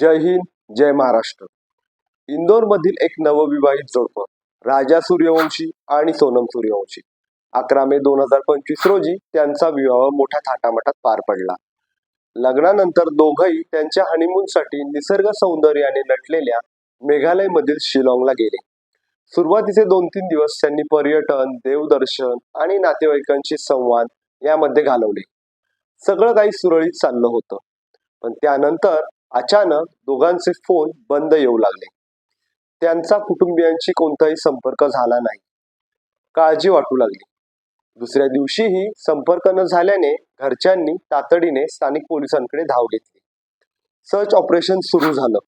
जय हिंद जय महाराष्ट्र. इंदोरमधील एक नवविवाहित जोडपं राजा सूर्यवंशी आणि सोनम सूर्यवंशी. अकरा मे दोन हजार पंचवीस रोजी त्यांचा विवाह मोठ्या थाटामाटात पार पडला. लग्नानंतर दोघंही त्यांच्या हनीमूनसाठी निसर्ग सौंदर्याने नटलेल्या मेघालयमधील शिलाँगला गेले. सुरुवातीचे दोन तीन दिवस त्यांनी पर्यटन देवदर्शन आणि नातेवाईकांशी संवाद यामध्ये घालवले. सगळं काही सुरळीत चाललं होतं. पण त्यानंतर अचानक दोघांचे फोन बंद येऊ लागले. त्यांचा कुटुंबियांशी कोणताही संपर्क झाला नाही. काळजी वाटू लागली. दुसऱ्या दिवशीही संपर्क न झाल्याने घरच्यांनी तातडीने स्थानिक पोलिसांकडे धाव घेतली. सर्च ऑपरेशन सुरू झालं.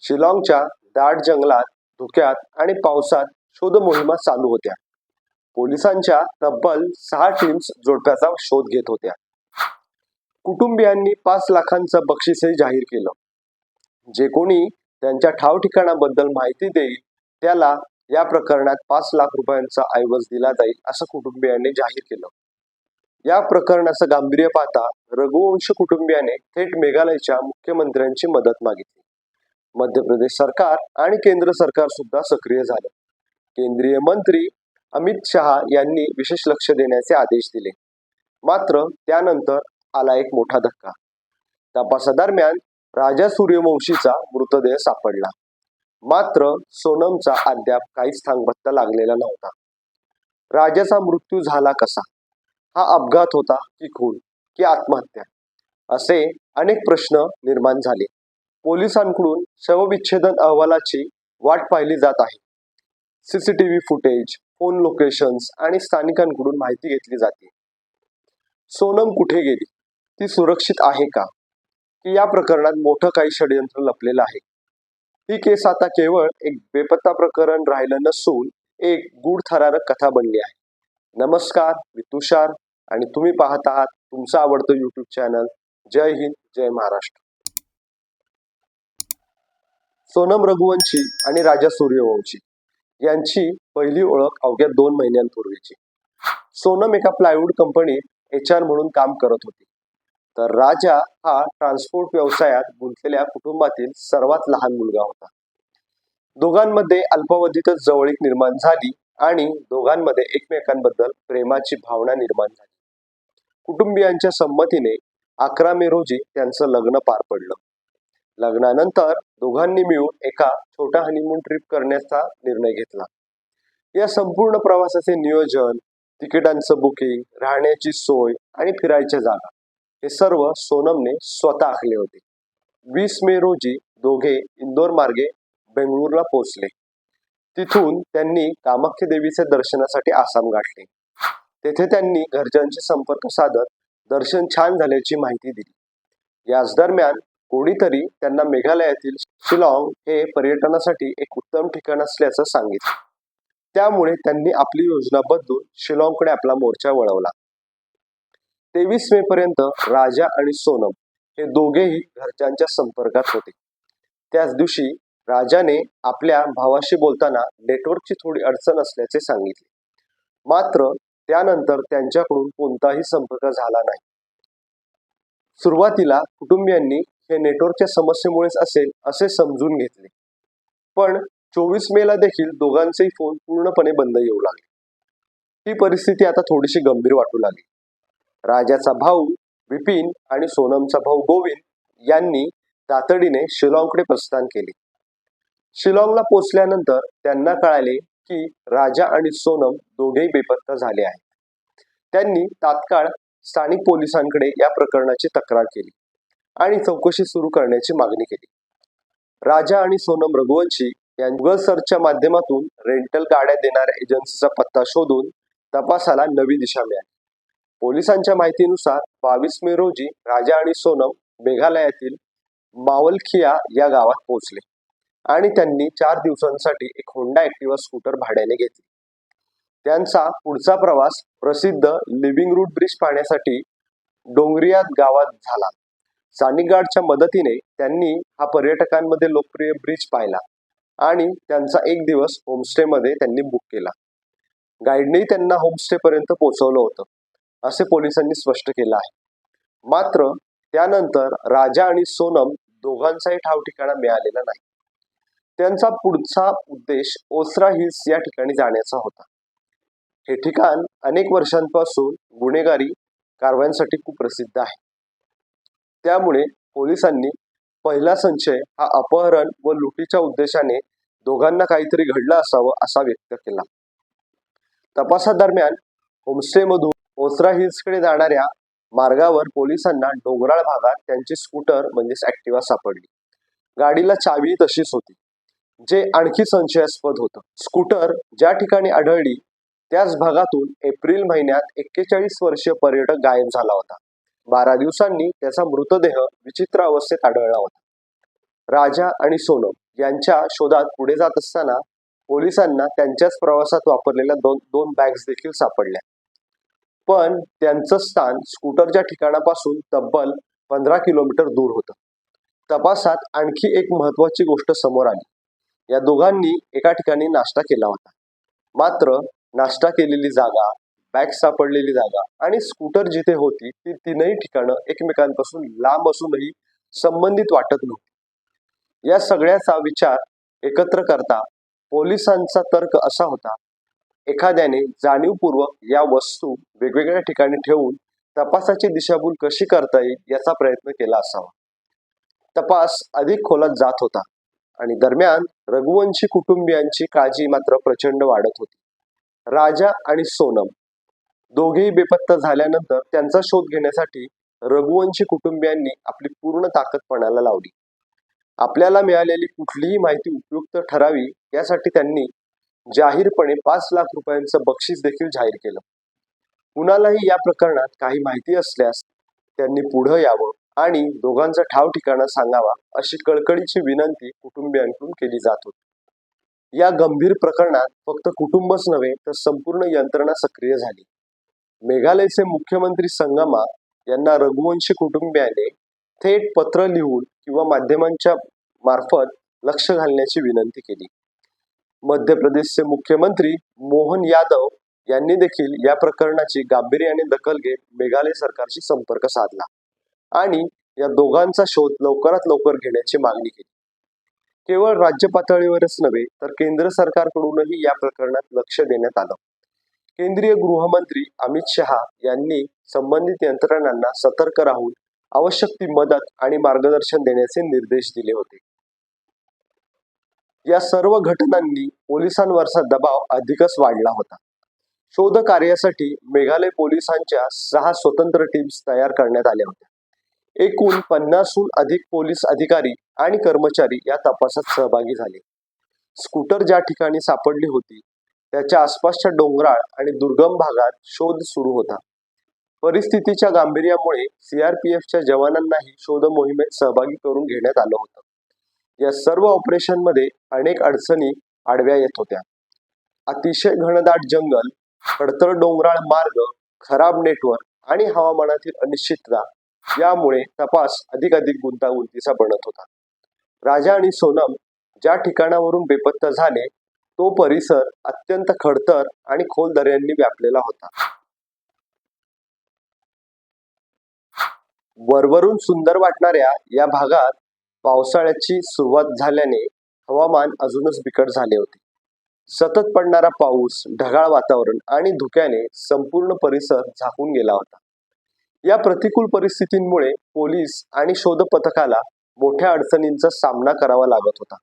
शिलाँगच्या दाट जंगलात धुक्यात आणि पावसात शोध मोहिमा चालू होत्या. पोलिसांच्या तब्बल सहा टीम्स जोडप्याचा शोध घेत होत्या. कुटुंबियांनी पाच लाखांचं बक्षीसही जाहीर केलं. जे कोणी त्यांच्या ठाव ठिकाणाबद्दल माहिती देईल त्याला या प्रकरणात पाच लाख रुपयांचा ऐवज दिला जाईल असं कुटुंबियांनी जाहीर केलं. या प्रकरणाचं गांभीर्य पाहता रघुवंश कुटुंबियाने थेट मेघालयच्या मुख्यमंत्र्यांची मदत मागितली. मध्य प्रदेश सरकार आणि केंद्र सरकार सुद्धा सक्रिय झालं. केंद्रीय मंत्री अमित शहा यांनी विशेष लक्ष देण्याचे आदेश दिले. मात्र त्यानंतर आला एक मोठा धक्का. तपासादरम्यान राजा सूर्यवंशीचा मृतदेह सापडला. मात्र सोनमचा अद्याप काहीच थांगभत्ता लागलेला नव्हता. राजाचा मृत्यू झाला कसा? हा अपघात होता की खून की आत्महत्या? असे अनेक प्रश्न निर्माण झाले. पोलिसांकडून शवविच्छेदन अहवालाची वाट पाहिली जात आहे. सीसीटीव्ही फुटेज फोन लोकेशन्स आणि स्थानिकांकडून माहिती घेतली जाते. सोनम कुठे गेली? ती सुरक्षित आहे का? की या प्रकरणात मोठं काही षडयंत्र लपलेलं आहे. ही केस आता केवळ एक बेपत्ता प्रकरण राहिलं नसून एक गूढ थरारक कथा बनली आहे. नमस्कार मी तुषार आणि तुम्ही पाहत आहात तुमचं आवडतं युट्यूब चॅनल जय हिंद जय महाराष्ट्र. सोनम रघुवंशी आणि राजा सूर्यवंशी यांची पहिली ओळख अवघ्या दोन महिन्यांपूर्वीची. सोनम एका प्लायवूड कंपनीत एच आर म्हणून काम करत होती. तर राजा हा ट्रान्सपोर्ट व्यवसायात गुंतलेल्या कुटुंबातील सर्वात लहान मुलगा होता. दोघांमध्ये अल्पावधीतच जवळीक निर्माण झाली आणि दोघांमध्ये एकमेकांबद्दल प्रेमाची भावना निर्माण झाली. कुटुंबियांच्या संमतीने अकरा मे रोजी त्यांचं लग्न पार पडलं. लग्नानंतर दोघांनी मिळून एका छोट्या हनीमून ट्रिप करण्याचा निर्णय घेतला. या संपूर्ण प्रवासाचे नियोजन तिकिटांचं बुकिंग राहण्याची सोय आणि फिरायच्या जागा. हे सर्व सोनमने स्वतः आखले होते. वीस मे रोजी दोघे इंदोर मार्गे बेंगळूरला पोहोचले. तिथून त्यांनी कामाख्य देवीचे दर्शनासाठी आसाम गाठले. तेथे त्यांनी घरच्यांशी संपर्क साधत दर्शन छान झाल्याची माहिती दिली. याच दरम्यान कोणीतरी त्यांना मेघालयातील शिलाँग हे पर्यटनासाठी एक उत्तम ठिकाण असल्याचं सांगितलं. त्यामुळे त्यांनी आपली योजना बदलून शिलाँगकडे आपला मोर्चा वळवला. तेवीस मे पर्यंत राजा आणि सोनम हे दोघेही घरच्यांच्या संपर्कात होते. त्याच दिवशी राजाने आपल्या भावाशी बोलताना नेटवर्कची थोडी अडचण असल्याचे सांगितले. मात्र त्यानंतर त्यांच्याकडून कोणताही संपर्क झाला नाही. सुरुवातीला कुटुंबियांनी हे नेटवर्कच्या समस्येमुळेच असेल असे समजून घेतले. पण चोवीस मेला देखील दोघांचेही फोन पूर्णपणे बंद येऊ लागले. ही परिस्थिती आता थोडीशी गंभीर वाटू लागली. राजाचा भाऊ विपिन आणि सोनमचा भाऊ गोविंद यांनी तातडीने शिलाँगकडे प्रस्थान केले. शिलाँगला पोचल्यानंतर त्यांना कळाले की राजा आणि सोनम दोघेही बेपत्ता झाले आहेत. त्यांनी तात्काळ स्थानिक पोलिसांकडे या प्रकरणाची तक्रार केली आणि चौकशी सुरू करण्याची मागणी केली. राजा आणि सोनम रघुवंशी या गुगल सर्चच्या माध्यमातून रेंटल गाड्या देणाऱ्या एजन्सीचा पत्ता शोधून तपासाला नवी दिशा मिळाली. पोलिसांच्या माहितीनुसार बावीस मे रोजी राजा आणि सोनम मेघालयातील मावलखिया या गावात पोहोचले आणि त्यांनी चार दिवसांसाठी एक होंडा ऍक्टिव्हा स्कूटर भाड्याने घेतली. त्यांचा पुढचा प्रवास प्रसिद्ध लिव्हिंग रूट ब्रिज पाहण्यासाठी डोंगरियात गावात झाला. सानिगाडच्या गार्डच्या मदतीने त्यांनी हा पर्यटकांमध्ये लोकप्रिय ब्रिज पाहिला आणि त्यांचा एक दिवस होमस्टेमध्ये त्यांनी बुक केला. गाईडनेही त्यांना होमस्टेपर्यंत पोहोचवलं होतं. असे पोलिसांनी स्पष्ट केलं आहे. मात्र त्यानंतर राजा आणि सोनम दोघांचाही ठाव ठिकाणा मिळालेला नाही. त्यांचा पुढचा उद्देश ओसरा हिल्स या ठिकाणी जाण्याचा होता. हे ठिकाण अनेक वर्षांपासून गुन्हेगारी कारवायांसाठी खूप प्रसिद्ध आहे. त्यामुळे पोलिसांनी पहिला संशय हा अपहरण व लुटीच्या उद्देशाने दोघांना काहीतरी घडलं असावं असा व्यक्त केला. तपासादरम्यान होमस्टेमधून ओसरा हिल्सकडे जाणाऱ्या मार्गावर पोलिसांना डोंगराळ भागात त्यांची स्कूटर म्हणजेच ऍक्टिवा सापडली. गाडीला चावी तशीच होती जे आणखी संशयास्पद होतं. स्कूटर ज्या ठिकाणी आढळली त्याच भागातून एप्रिल महिन्यात एक्केचाळीस वर्षीय पर्यटक गायब झाला होता. बारा दिवसांनी त्याचा मृतदेह विचित्र अवस्थेत आढळला होता. राजा आणि सोनम यांच्या शोधात पुढे जात असताना पोलिसांना त्यांच्याच प्रवासात वापरलेल्या दोन दोन बॅग्स देखील सापडल्या. पण त्यांचं स्थान स्कूटरच्या ठिकाणापासून तब्बल पंधरा किलोमीटर दूर होतं. तपासात आणखी एक महत्वाची गोष्ट समोर आली. या दोघांनी एका ठिकाणी नाश्ता केला होता. मात्र नाश्ता केलेली जागा बॅग सापडलेली जागा आणि स्कूटर जिथे होती ती तीनही ठिकाणं एकमेकांपासून लांब असूनही संबंधित वाटत नव्हती. या सगळ्याचा विचार एकत्र करता पोलिसांचा तर्क असा होता एखाद्याने जाणीवपूर्वक या वस्तू वेगवेगळ्या ठिकाणी ठेवून तपासाची दिशाभूल कशी करता येईल याचा प्रयत्न केला असावा. तपास अधिक खोलात जात होता आणि दरम्यान रघुवंशी कुटुंबियांची काळजी मात्र प्रचंड वाढत होती. राजा आणि सोनम दोघेही बेपत्ता झाल्यानंतर त्यांचा शोध घेण्यासाठी रघुवंशी कुटुंबियांनी आपली पूर्ण ताकद पणाला लावली. आपल्याला मिळालेली कुठलीही माहिती उपयुक्त ठरावी यासाठी त्यांनी जाहीरपणे पाच लाख रुपयांचं बक्षीस देखील जाहीर केलं. कुणालाही या प्रकरणात काही माहिती असल्यास त्यांनी पुढं यावं आणि दोघांचा ठाव ठिकाणा सांगावा अशी कळकळीची विनंती कुटुंबियांकडून केली जात होती. या गंभीर प्रकरणात फक्त कुटुंबच नव्हे तर संपूर्ण यंत्रणा सक्रिय झाली. मेघालयचे मुख्यमंत्री संगमा यांना रघुवंशी कुटुंबियाने थेट पत्र लिहून किंवा माध्यमांच्या मार्फत लक्ष घालण्याची विनंती केली. मध्य प्रदेशचे मुख्यमंत्री मोहन यादव यांनी देखील या प्रकरणाची गांभीर्याने दखल घेत मेघालय सरकारशी संपर्क साधला आणि या दोघांचा शोध लवकरात लवकर घेण्याची मागणी केली. केवळ राज्य पातळीवरच नव्हे तर केंद्र सरकारकडूनही या प्रकरणात लक्ष देण्यात आलं. केंद्रीय गृहमंत्री अमित शहा यांनी संबंधित यंत्रणांना सतर्क राहून आवश्यक ती मदत आणि मार्गदर्शन देण्याचे निर्देश दिले होते. या सर्व घटनांनी पोलिसांवरचा दबाव अधिकच वाढला होता. शोध कार्यासाठी मेघालय पोलिसांच्या सहा स्वतंत्र टीम्स तयार करण्यात आल्या होत्या. एकूण पन्नासहून अधिक पोलीस अधिकारी आणि कर्मचारी या तपासात सहभागी झाले. स्कूटर ज्या ठिकाणी सापडली होती त्याच्या आसपासच्या डोंगराळ आणि दुर्गम भागात शोध सुरू होता. परिस्थितीच्या गांभीर्यामुळे सीआरपीएफच्या जवानांनाही शोध मोहिमेत सहभागी करून घेण्यात आलं होतं. या सर्व ऑपरेशनमध्ये अनेक अडचणी आडव्या येत होत्या. अतिशय घनदाट जंगल खडतर डोंगराळ मार्ग खराब नेटवर्क आणि हवामानातील अनिश्चितता यामुळे तपास अधिक अधिक गुंतागुंतीचा बनत होता. राजा आणि सोनम ज्या ठिकाणावरून बेपत्ता झाले तो परिसर अत्यंत खडतर आणि खोल दऱ्यांनी व्यापलेला होता. वरवरून सुंदर वाटणाऱ्या या भागात पावसाळ्याची सुरुवात झाल्याने हवामान अजूनच बिकट झाले होते. सतत पडणारा पाऊस ढगाळ वातावरण आणि धुक्याने संपूर्ण परिसर झाकून गेला होता. या प्रतिकूल परिस्थितींमुळे पोलीस आणि शोध पथकाला मोठ्या अडचणींचा सामना करावा लागत होता.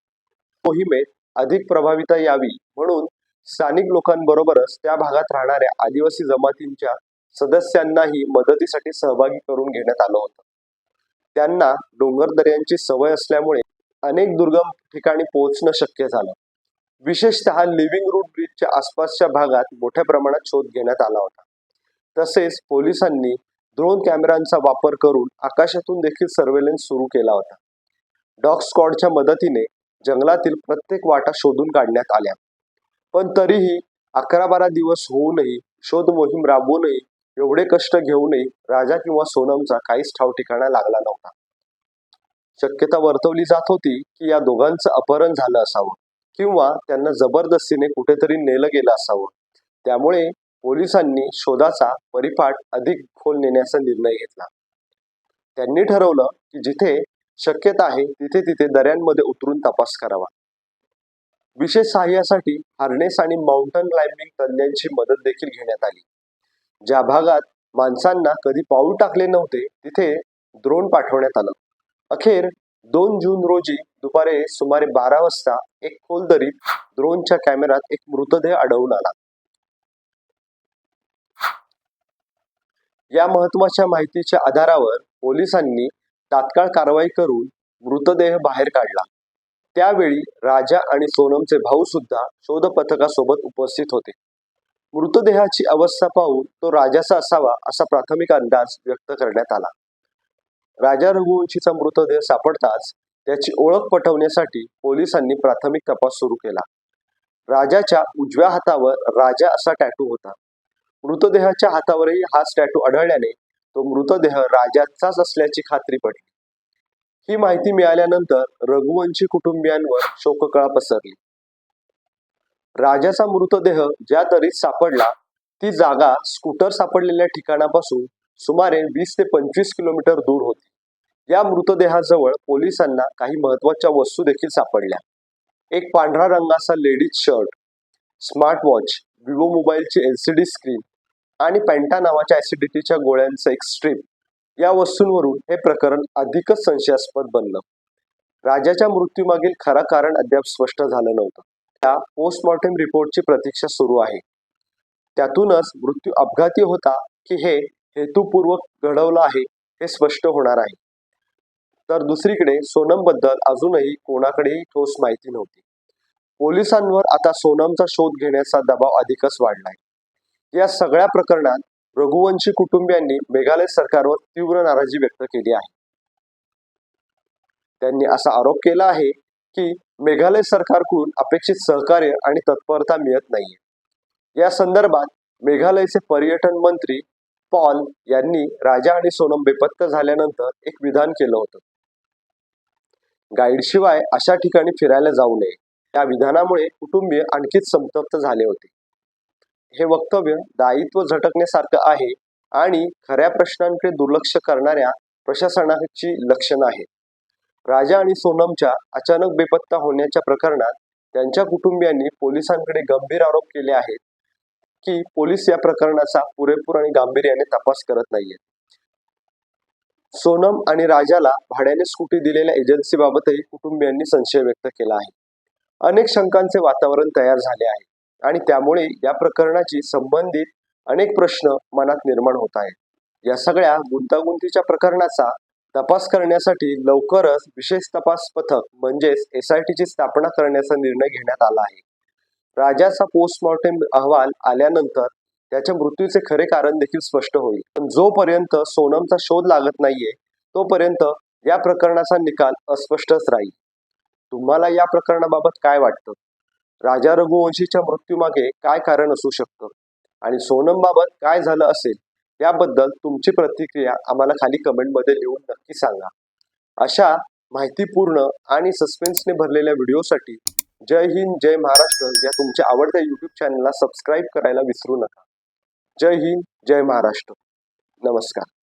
मोहिमेत अधिक प्रभाविता यावी म्हणून स्थानिक लोकांबरोबरच त्या भागात राहणाऱ्या आदिवासी जमातींच्या सदस्यांनाही मदतीसाठी सहभागी करून घेण्यात आलं होतं. त्यांना डोंगर दऱ्यांची सवय असल्यामुळे अनेक दुर्गम ठिकाणी पोहोचणं शक्य झालं. विशेषतः लिव्हिंग रूट ब्रिजच्या आसपासच्या भागात मोठ्या प्रमाणात शोध घेण्यात आला होता. तसेच पोलिसांनी ड्रोन कॅमेऱ्यांचा वापर करून आकाशातून देखील सर्वेलन्स सुरू केला होता. डॉग स्कॉडच्या मदतीने जंगलातील प्रत्येक वाटा शोधून काढण्यात आल्या. पण तरीही अकरा बारा दिवस होऊनही शोध मोहीम राबवूनही एवढे कष्ट घेऊनही राजा किंवा सोनमचा काहीच ठाव ठिकाणा लागला नव्हता. शक्यता वर्तवली जात होती की या दोघांचं अपहरण झालं असावं किंवा त्यांना जबरदस्तीने कुठेतरी नेलं गेलं असावं. त्यामुळे पोलिसांनी शोधाचा परिपाठ अधिक खोल नेण्याचा निर्णय घेतला. त्यांनी ठरवलं की जिथे शक्यता आहे तिथे तिथे दऱ्यांमध्ये उतरून तपास करावा. विशेष सहाय्यासाठी हार्नेस आणि माउंटन क्लाइम्बिंग तज्ज्ञांची मदत देखील घेण्यात आली. ज्या भागात माणसांना कधी पाऊल टाकले नव्हते तिथे द्रोण पाठवण्यात आलं. अखेर दोन जून रोजी दुपारे सुमारे बारा वाजता एक खोल दरीत द्रोणच्या कॅमेऱ्यात एक मृतदेह आढळून आला. या महत्त्वाच्या माहितीच्या आधारावर पोलिसांनी तात्काळ कारवाई करून मृतदेह बाहेर काढला. त्यावेळी राजा आणि सोनमचे भाऊ सुद्धा शोध पथकासोबत उपस्थित होते. मृतदेहाची अवस्था पाहून तो राजाचा असावा असा प्राथमिक अंदाज व्यक्त करण्यात आला. राजा रघुवंशीचा मृतदेह सापडताच त्याची ओळख पटवण्यासाठी पोलिसांनी प्राथमिक तपास सुरू केला. राजाच्या उजव्या हातावर राजा असा टॅटू होता. मृतदेहाच्या हातावरही हाच टॅटू आढळल्याने तो मृतदेह राजाचाच असल्याची खात्री पडली. ही माहिती मिळाल्यानंतर रघुवंशी कुटुंबियांवर शोककळा पसरली. राजाचा मृतदेह ज्या दरीत सापडला ती जागा स्कूटर सापडलेल्या ठिकाणापासून सुमारे वीस ते पंचवीस किलोमीटर दूर होती. या मृतदेहाजवळ पोलिसांना काही महत्त्वाच्या वस्तू देखील सापडल्या. एक पांढरा रंगाचा ladies shirt smart watch Vivo मोबाईलची एलसीडी स्क्रीन आणि पॅन्टा नावाच्या ऍसिडिटीच्या गोळ्यांचं एक स्ट्रीप या वस्तूंवरून हे प्रकरण अधिकच संशयास्पद बनलं. राजाच्या मृत्यूमागील खरा कारण अद्याप स्पष्ट झालं नव्हतं. सध्या पोस्टमॉर्टम रिपोर्टची प्रतीक्षा सुरू आहे. त्यातूनच मृत्यू अपघाती होता की हे हेतुपूर्वक घडवलं आहे हे स्पष्ट होणार आहे. तर दुसरीकडे सोनमबद्दल अजूनही कोणाकडेही ठोस माहिती नव्हती. पोलिसांवर आता सोनमचा शोध घेण्याचा दबाव अधिकच वाढलाय. या सगळ्या प्रकरणात रघुवंशी कुटुंबियांनी मेघालय सरकारवर तीव्र नाराजी व्यक्त केली आहे. त्यांनी असा आरोप केला आहे की मेघालय सरकारकडून अपेक्षित सहकार्य आणि तत्परता मिळत नाहीये. या संदर्भात मेघालयचे पर्यटन मंत्री पॉल यांनी राजा आणि सोनम बेपत्ता झाल्यानंतर एक विधान केलं होतं. गाईडशिवाय अशा ठिकाणी फिरायला जाऊ नये. या विधानामुळे कुटुंबीय आणखीच संतप्त झाले होते. हे वक्तव्य दायित्व झटकण्यासारखं आहे आणि खऱ्या प्रश्नांकडे दुर्लक्ष करणाऱ्या प्रशासनाची लक्षणं आहेत. राजा आणि सोनमच्या अचानक बेपत्ता होण्याच्या प्रकरणात त्यांच्या कुटुंबियांनी पोलिसांकडे गंभीर आरोप केले आहेत की पोलीस या प्रकरणाचा पुरेपूर आणि गांभीर्याने तपास करत नाहीये सोनम आणि राजाला भाड्याने स्कूटी दिलेल्या एजन्सीबाबतही कुटुंबियांनी संशय व्यक्त केला आहे. अनेक शंकांचे वातावरण तयार झाले आहे आणि त्यामुळे या प्रकरणाची संबंधित अनेक प्रश्न मनात निर्माण होत आहेत. या सगळ्या गुंतागुंतीच्या प्रकरणाचा तपास करण्यासाठी लवकरच विशेष तपास पथक म्हणजेच एस आय टीची स्थापना करण्याचा निर्णय घेण्यात आला आहे. राजाचा पोस्टमॉर्टम अहवाल आल्यानंतर त्याच्या मृत्यूचे खरे कारण देखील स्पष्ट होईल. पण जोपर्यंत सोनमचा शोध लागत नाहीये तोपर्यंत या प्रकरणाचा निकाल अस्पष्टच राहील. तुम्हाला या प्रकरणाबाबत काय वाटतं? राजा रघुवंशीच्या मृत्यूमागे काय कारण असू शकतं? आणि सोनम बाबत काय झालं असेल? याबद्दल तुमची प्रतिक्रिया आम्हाला खाली कमेंटमध्ये लिहून नक्की सांगा. अशा माहितीपूर्ण आणि सस्पेन्सने भरलेल्या व्हिडिओसाठी जय हिंद जय महाराष्ट्र या तुमच्या आवडत्या युट्यूब चॅनलला सबस्क्राईब करायला विसरू नका. जय हिंद जय महाराष्ट्र. नमस्कार.